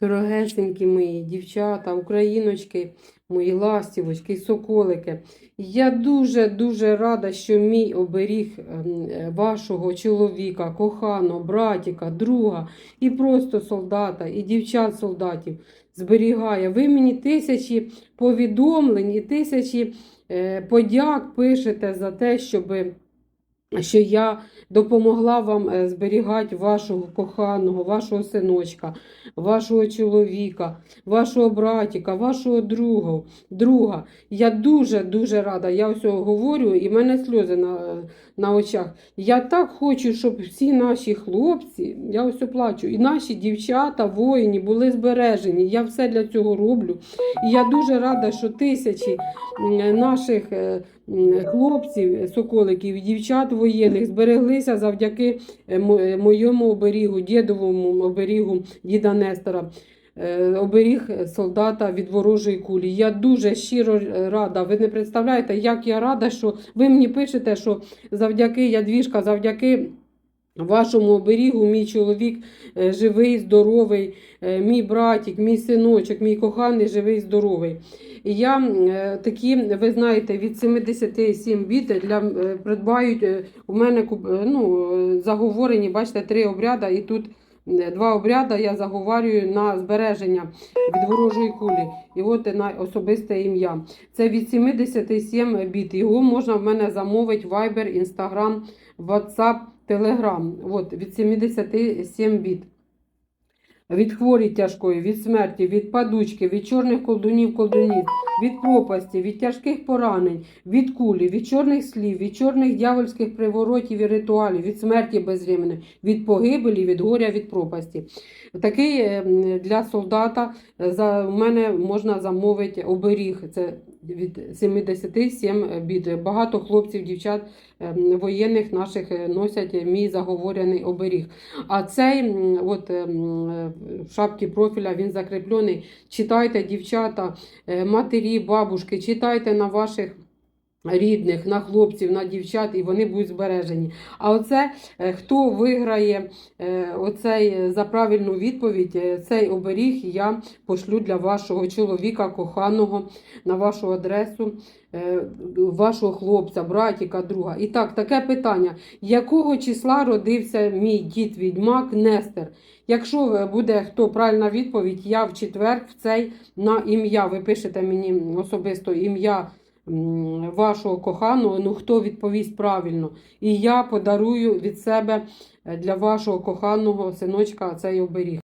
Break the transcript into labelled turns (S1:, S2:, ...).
S1: Дорогесенькі мої дівчата, україночки, мої ластівочки, соколики. Я дуже-дуже рада, що мій оберіг ем, е, вашого чоловіка, коханого, братіка, друга і просто солдата, і дівчат-солдатів зберігає. Ви мені тисячі повідомлень і тисячі е, подяк пишете за те, щоби що я допомогла вам е, зберігати вашого коханого, вашого синочка, вашого чоловіка, вашого братіка, вашого друга. друга. Я дуже-дуже рада. Я ось говорю, і в мене сльози на, на очах. Я так хочу, щоб всі наші хлопці, я ось плачу, і наші дівчата, воїні були збережені. Я все для цього роблю. І я дуже рада, що тисячі наших е, хлопців, соколиків дівчат воєнних збереглися завдяки е, е, моєму оберігу, дідовому оберігу діда Нестора. е, Оберіг солдата від ворожої кулі. Я дуже щиро рада. Ви не представляєте, як я рада, що ви мені пишете, що завдяки Ядвіжка, завдяки вашому оберігу, мій чоловік е, живий, здоровий, е, мій братик, мій синочок, мій коханий живий, здоровий. І я е, такі, ви знаєте, від 77 біт для придбають у мене ну, заговорені, бачите, три обряда, і тут два обряда я заговорюю на збереження від ворожої кулі. І от на особисте ім'я. Це від 77 біт. Його можна в мене замовити Viber, Instagram, WhatsApp, Telegram. От, від 77 біт. Від хворі тяжкої, від смерті, від падучки, від чорних колдунів колдунів, від пропасті, від тяжких поранень, від кулі, від чорних слів, від чорних дявольських приворотів і ритуалів, від смерті безвременної, від погибелі, від горя, від пропасті. Такий е, для солдата е, за мене можна замовити оберіг. Це від 77 біт. Багато хлопців, дівчат е, воєнних наших носять мій заговорений оберіг. А цей от, в профіля він закріплений. Читайте, дівчата, е, матері, бабушки, читайте на ваших. Рідних, на хлопців, на дівчат, і вони будуть збережені. А оце е, хто виграє е, оцей е, за правильну відповідь, цей оберіг я пошлю для вашого чоловіка, коханого на вашу адресу, вашого хлопця, братіка, друга. І так, таке питання: якого числа родився мій дід відьмак Нестер? Якщо буде хто правильна відповідь, я в четвер в цей на ім'я. Ви пишете мені особисто ім'я вашого коханого, ну хто відповість правильно. І я подарую від себе е, для вашого коханого синочка цей оберіг.